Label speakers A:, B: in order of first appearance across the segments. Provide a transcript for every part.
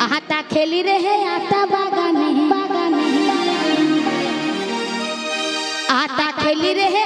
A: आता खेली रहे आता बागाने बागाने आता खेली रहे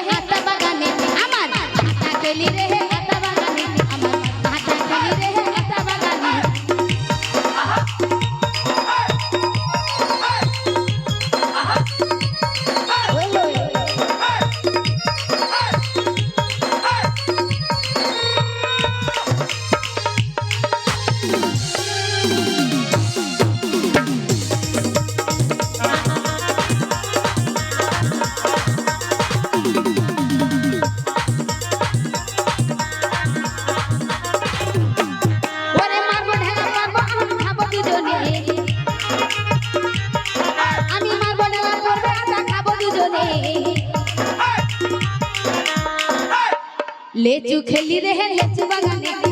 A: লেচু খেলি রে লেচু বাগানে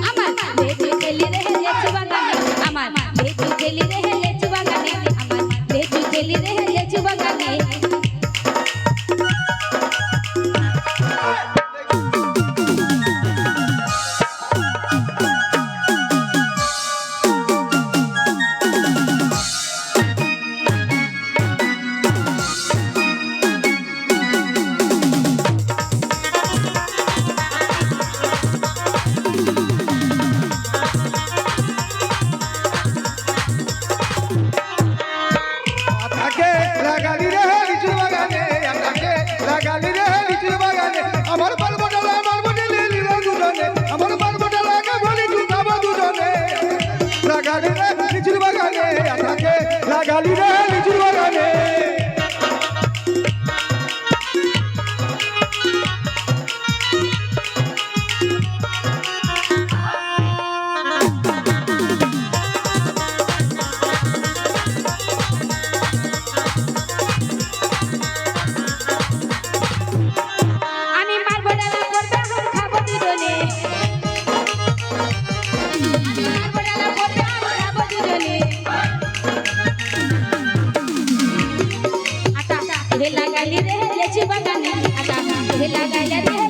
B: লাগালি রে লিচুর বাগানে আঠাকে লাগালি রে লিচুর বাগানে
A: Thank you. গাছে লাগাইলা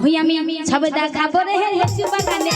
A: হুই আমি সবে দেখা পরে হে লিচু বাগানে।